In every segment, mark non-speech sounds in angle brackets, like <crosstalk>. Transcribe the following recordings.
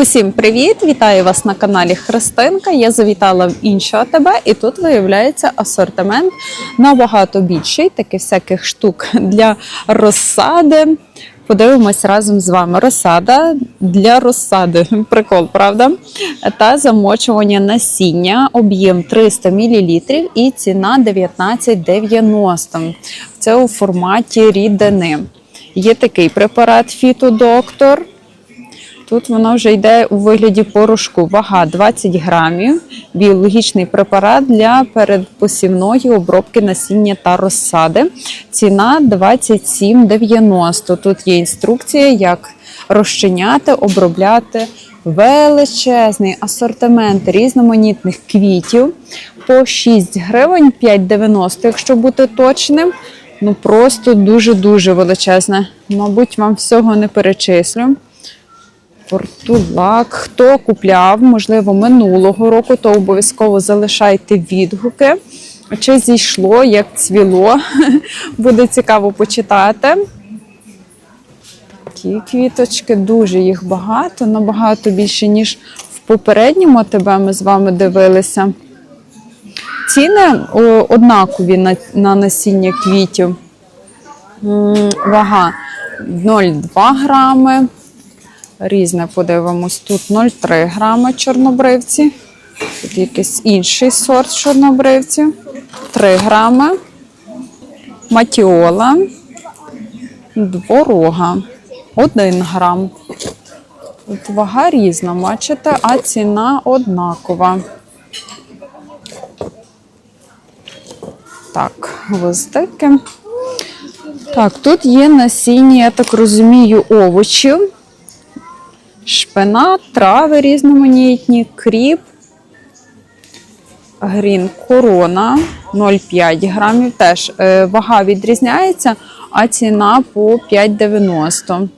Усім привіт! Вітаю вас на каналі Христинка. Я завітала в інше АТБ, і тут виявляється асортимент набагато більший, таких всяких штук для розсади. Подивимось разом з вами. Розсада для розсади. Прикол, правда? Та замочування насіння, об'єм 300 мл і ціна 19,90. Це у форматі рідини. Є такий препарат Фітодоктор. Тут воно вже йде у вигляді порошку. Вага 20 грамів. Біологічний препарат для передпосівної обробки насіння та розсади. Ціна 27,90. Тут є інструкція, як розчиняти, обробляти величезний асортимент різноманітних квітів по 6 гривень 5,90, якщо бути точним. Ну просто дуже-дуже величезне. Мабуть, вам всього не перечислю. Портулак. Хто купляв, можливо, минулого року, то обов'язково залишайте відгуки. Чи зійшло, як цвіло. <laughs> Буде цікаво почитати. Такі квіточки, дуже їх багато, набагато більше, ніж в попередньому тебе ми з вами дивилися. Ціни однакові на, на насіння квітів. Вага 0,2 грами. Різне подивимось. Тут 0,3 грами чорнобривці. Тут якийсь інший сорт чорнобривців. 3 грами. Матіола. Дворога. 1 грам. Тут вага різна, бачите, а ціна однакова. Так, гвоздики. Так, тут є насіння, я так розумію, овочів шпинат, трави різноманітні, кріп, грін корона 0,5 грамів. Теж е, вага відрізняється, а ціна по 5,90.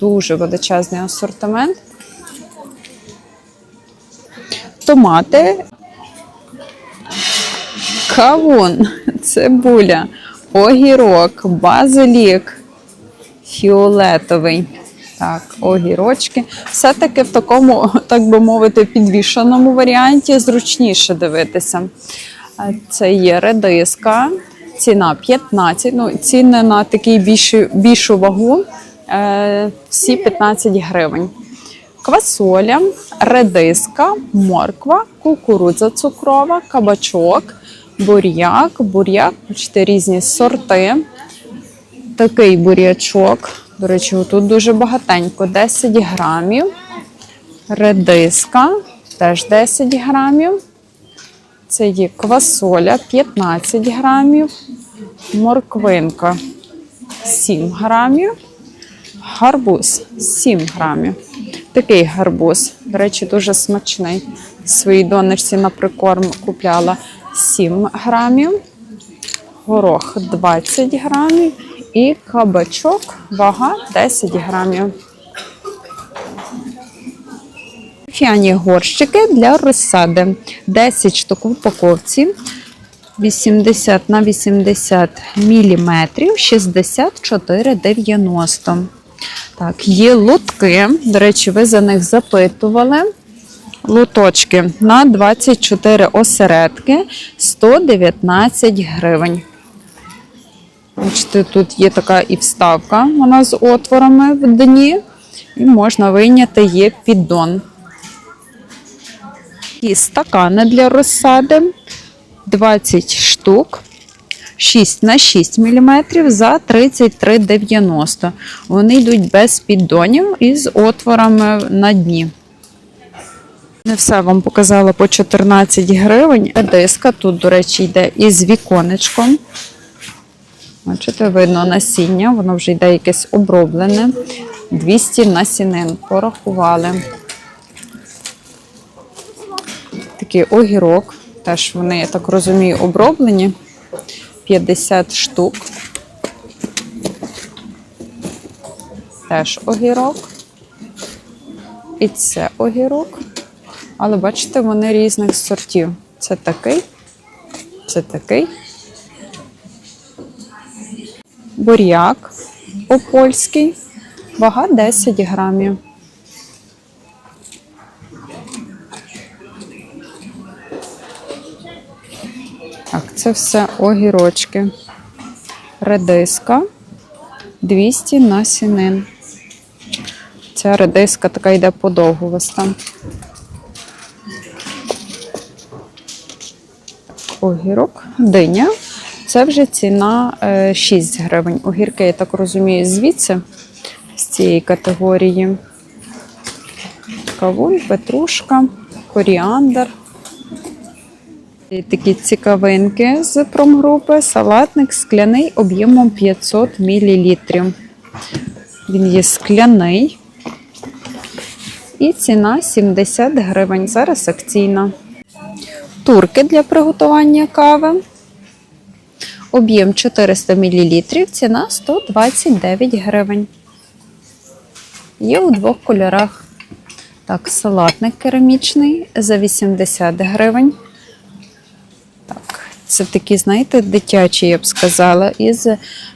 Дуже величезний асортимент. Томати, кавун, цибуля, огірок, базилік, фіолетовий. Так, огірочки. Все-таки в такому, так би мовити, підвішеному варіанті зручніше дивитися. Це є редиска, ціна 15. Ну, ціни на таку більшу, більшу вагу. Е, всі 15 гривень. Квасоля, редиска, морква, кукурудза цукрова, кабачок, буряк, буряк, бачите, різні сорти. Такий бурячок. До речі, тут дуже багатенько. 10 грамів. Редиска теж 10 грамів. Це є квасоля 15 грамів. Морквинка 7 грамів. Гарбуз 7 грамів. Такий гарбуз, до речі, дуже смачний. Своїй донечці на прикорм купляла 7 грамів. Горох 20 грамів і кабачок, вага 10 грамів. Фіані горщики для розсади. 10 штук в упаковці. 80 на 80 міліметрів, 64,90. Так, є лотки. До речі, ви за них запитували. Лоточки на 24 осередки 119 гривень. Бачите, тут є така і вставка, вона з отворами в дні, і можна вийняти є піддон. І стакани для розсади 20 штук, 6 на 6 мм за 33,90. Вони йдуть без піддонів і з отворами на дні. Не все вам показала по 14 гривень. Диска тут, до речі, йде із віконечком. Бачите, видно насіння, воно вже йде якесь оброблене. 200 насінин порахували. Такий огірок. Теж вони, я так розумію, оброблені. 50 штук. Теж огірок. І це огірок. Але бачите, вони різних сортів. Це такий, це такий буряк опольський, вага 10 грамів. Так, це все огірочки. Редиска 200 на сінин. Ця редиска така йде подовгувиста. Огірок, диня це вже ціна е, 6 гривень. Огірки, я так розумію, звідси, з цієї категорії. Кавун, петрушка, коріандр. І Такі цікавинки з промгрупи. Салатник скляний об'ємом 500 мл. Він є скляний. І ціна 70 гривень. Зараз акційна. Турки для приготування кави. Об'єм 400 мл, ціна 129 гривень. Є у двох кольорах. Так, салатник керамічний за 80 гривень. Так, це такі, знаєте, дитячі, я б сказала, із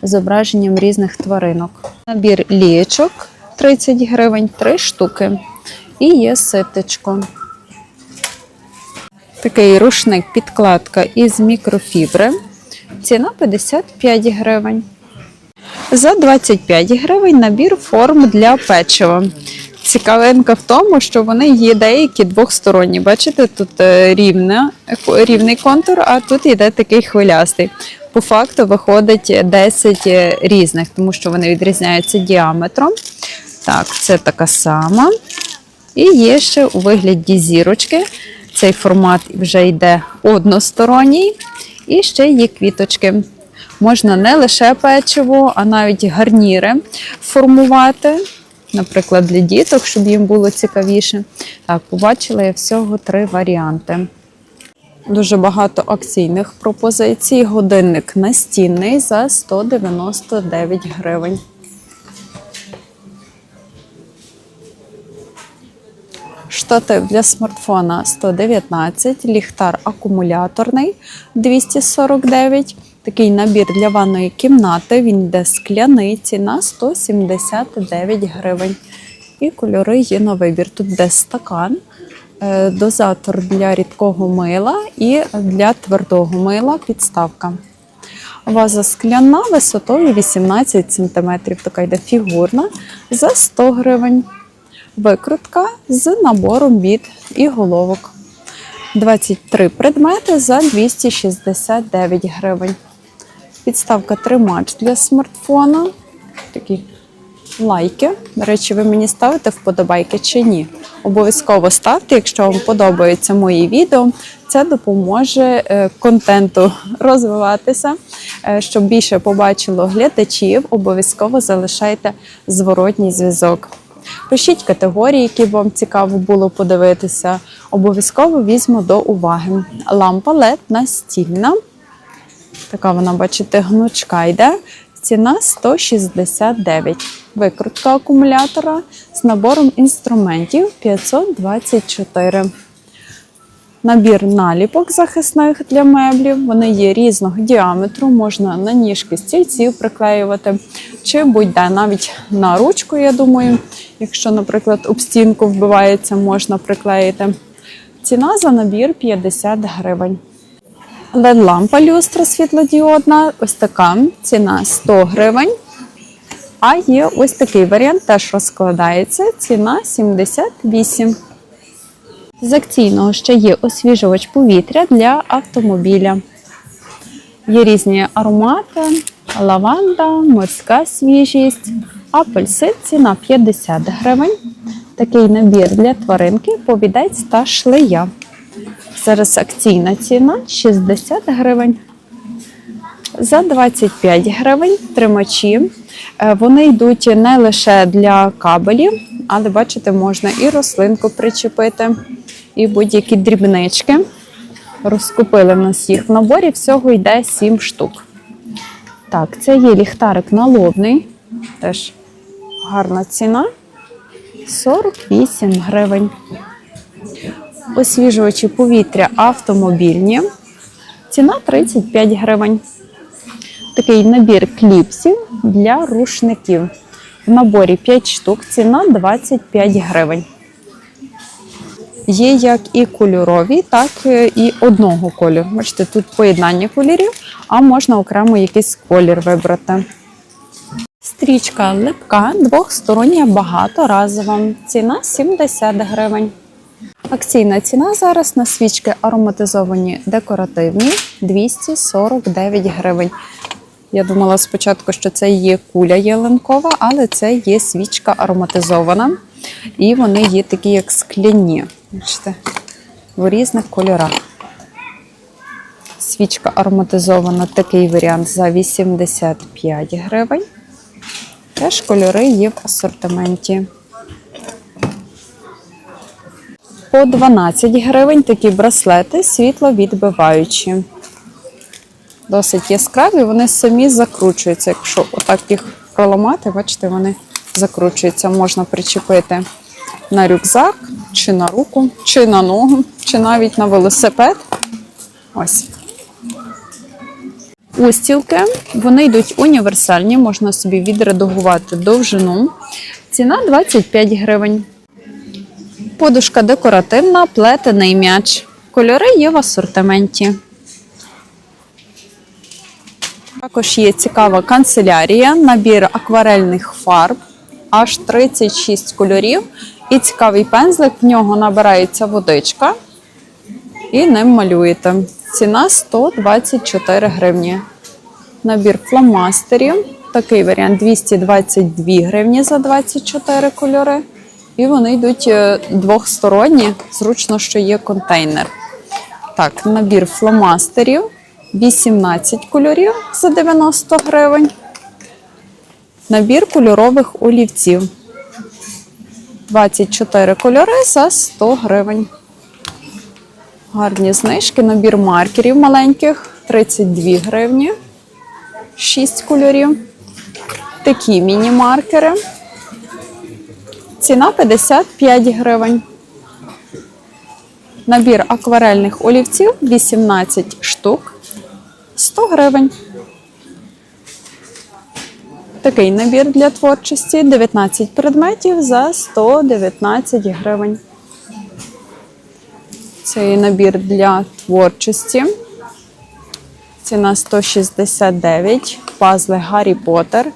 зображенням різних тваринок. Набір лієчок 30 гривень, 3 штуки. І є ситечко. Такий рушник підкладка із мікрофібри. Ціна 55 гривень. За 25 гривень набір форм для печива. Цікавинка в тому, що вони є деякі двохсторонні. Бачите, тут е, рівне, рівний контур, а тут йде такий хвилястий. По факту виходить 10 різних, тому що вони відрізняються діаметром. Так, це така сама. І є ще у вигляді зірочки. Цей формат вже йде односторонній. І ще є квіточки. Можна не лише печиво, а навіть гарніри формувати. Наприклад, для діток, щоб їм було цікавіше. Так, побачила я всього три варіанти. Дуже багато акційних пропозицій. Годинник настінний за 199 гривень. Штатив для смартфона 119, ліхтар акумуляторний 249. Такий набір для ванної кімнати. Він йде скляний, ціна 179 гривень. І кольори є на вибір. Тут йде стакан, е, дозатор для рідкого мила і для твердого мила підставка. Ваза скляна висотою 18 см. Така йде фігурна за 100 гривень. Викрутка з набором біт і головок. 23 предмети за 269 гривень. Підставка тримач для смартфона. Такі лайки. До речі, ви мені ставите вподобайки чи ні? Обов'язково ставте, якщо вам подобаються мої відео. Це допоможе е, контенту <laughs> розвиватися, Е, щоб більше побачило глядачів. Обов'язково залишайте зворотній зв'язок. Пишіть категорії, які вам цікаво було подивитися. Обов'язково візьму до уваги. Лампа LED настільна. Така вона, бачите, гнучка йде. Ціна 169. Викрутка акумулятора з набором інструментів 524. Набір наліпок захисних для меблів. Вони є різного діаметру, можна на ніжки стільців приклеювати, чи будь-де навіть на ручку, я думаю. Якщо, наприклад, об стінку вбивається, можна приклеїти. Ціна за набір 50 гривень. LED-лампа люстра світлодіодна, ось така ціна 100 гривень. А є ось такий варіант, теж розкладається. Ціна 78. З акційного ще є освіжувач повітря для автомобіля. Є різні аромати, лаванда, морська свіжість, апельсин ціна 50 гривень. Такий набір для тваринки, повідець та шлея. Зараз акційна ціна 60 гривень. За 25 гривень тримачі. Е, Вони йдуть не лише для кабелів, але бачите, можна і рослинку причепити, і будь-які дрібнички. Розкупили в нас їх в наборі, всього йде 7 штук. Так, це є ліхтарик налобний, теж гарна ціна. 48 гривень. Освіжувачі повітря автомобільні. Ціна 35 гривень. Такий набір кліпсів для рушників. В наборі 5 штук, ціна 25 гривень. Є як і кольорові, так е, і одного кольору. Бачите, тут поєднання кольорів, а можна окремо якийсь колір вибрати. Стрічка липка двохстороння багаторазова. Ціна 70 гривень. Акційна ціна зараз на свічки ароматизовані декоративні 249 гривень. Я думала спочатку, що це є куля ялинкова, але це є свічка ароматизована. І вони є такі, як скляні. Бачите, в різних кольорах. Свічка ароматизована, такий варіант за 85 гривень. Теж кольори є в асортименті. По 12 гривень такі браслети світловідбиваючі. Досить яскраві, вони самі закручуються. Якщо отак їх проламати, бачите, вони закручуються. Можна причепити на рюкзак, чи на руку, чи на ногу, чи навіть на велосипед. Ось. Устілки, вони йдуть універсальні, можна собі відредагувати довжину. Ціна 25 гривень. Подушка декоративна, плетений м'яч. Кольори є в асортименті. Також є цікава канцелярія, набір акварельних фарб, аж 36 кольорів. І цікавий пензлик, в нього набирається водичка і ним малюєте. Ціна 124 гривні. Набір фломастерів. Такий варіант 222 гривні за 24 кольори. І вони йдуть е, двохсторонні, зручно, що є контейнер. Так, набір фломастерів 18 кольорів за 90 гривень. Набір кольорових олівців. 24 кольори за 100 гривень. Гарні знижки. Набір маркерів маленьких 32 гривні. 6 кольорів. Такі міні-маркери. Ціна 55 гривень. Набір акварельних олівців 18 штук 100 гривень. Такий набір для творчості 19 предметів за 119 гривень. Цей набір для творчості. Ціна 169. Пазли Гаррі Поттер.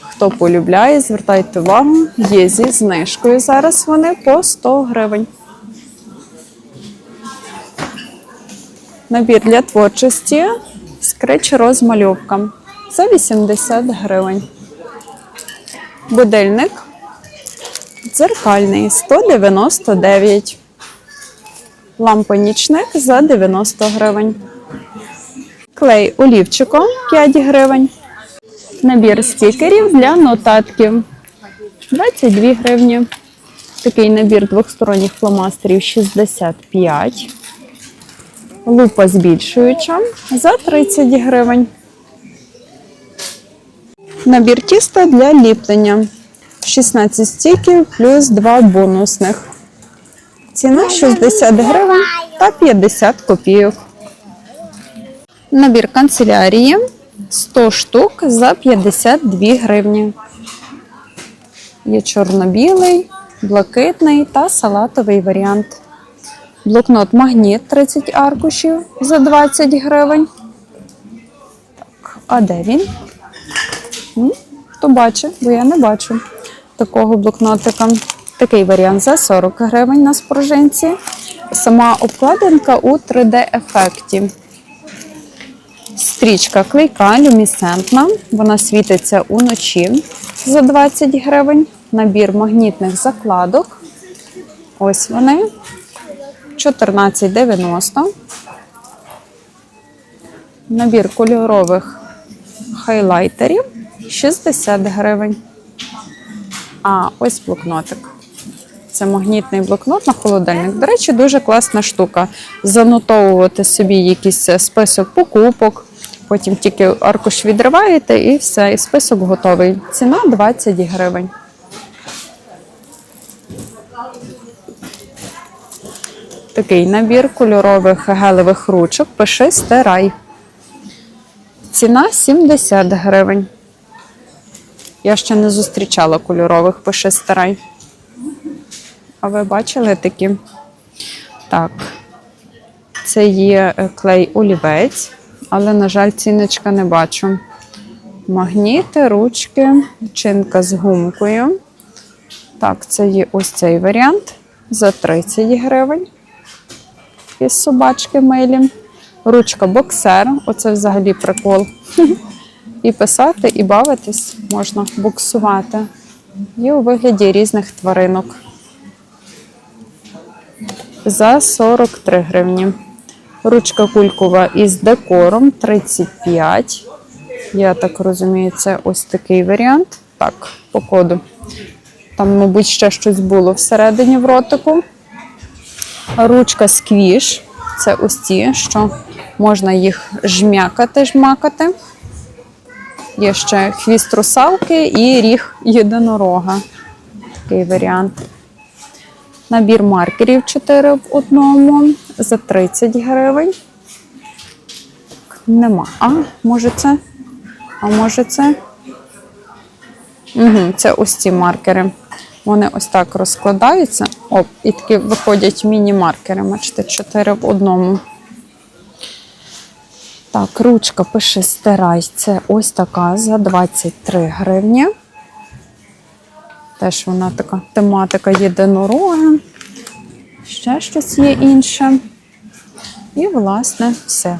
Хто полюбляє, звертайте увагу, є зі знижкою. Зараз вони по 100 гривень. Набір для творчості скреч розмальовка. Це 80 гривень. Будильник дзеркальний 199. Лампа нічник за 90 гривень. Клей олівчиком 5 гривень. Набір стікерів для нотатків 22 гривні. Такий набір двохсторонніх фломастерів 65. Лупа збільшуюча за 30 гривень. Набір тіста для ліплення. 16 стіків плюс 2 бонусних. Ціна 60 гривень та 50 копійок. Набір канцелярії 100 штук за 52 гривні. Є чорно-білий, блакитний та салатовий варіант. Блокнот магніт 30 аркушів за 20 гривень. Так, а де він? М? Хто бачить, бо я не бачу такого блокнотика. Такий варіант за 40 гривень на споружинці. Сама обкладинка у 3D-ефекті. Стрічка клейка люмісцентна. Вона світиться уночі за 20 гривень. Набір магнітних закладок. Ось вони. 14,90. Набір кольорових хайлайтерів 60 гривень. А ось блокнотик. Це магнітний блокнот на холодильник. До речі, дуже класна штука. Занотовувати собі якийсь список покупок. Потім тільки аркуш відриваєте і все, і список готовий. Ціна 20 гривень. Такий набір кольорових гелевих ручок. Пиши стирай. Ціна 70 гривень. Я ще не зустрічала кольорових пиши стирай. А ви бачили такі? Так, це є е, клей олівець, але, на жаль, ціночка не бачу. Магніти, ручки, чинка з гумкою. Так, це є ось цей варіант за 30 гривень. Із собачки милі. Ручка боксер, оце взагалі прикол. <laughs> І писати, і бавитись можна буксувати. І у вигляді різних тваринок. За 43 гривні. Ручка кулькова із декором 35. Я так розумію, це ось такий варіант. Так, по коду. Там, мабуть, ще щось було всередині в ротику. Ручка сквіш. Це ось ті, що можна їх жмякати, жмакати. Є ще хвіст русалки і ріг єдинорога. Такий варіант. Набір маркерів 4 в одному за 30 гривень. Нема. А, може це? А може це? Угу, це ось ці маркери. Вони ось так розкладаються. Оп, і такі виходять міні-маркери. Бачите, 4 в одному. Так, ручка пише стирай. Це ось така за 23 гривні. Теж вона така тематика єдинорога. Ще щось є інше. І, власне, все.